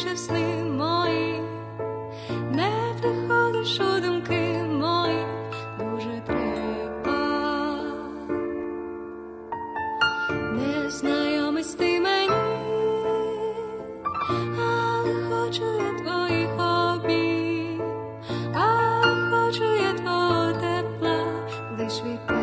більше в сни мої, не приходиш у думки мої, дуже припа, не знайомись ти мені, але хочу я твоїх обій, а хочу я твого тепла, лиш від тебе.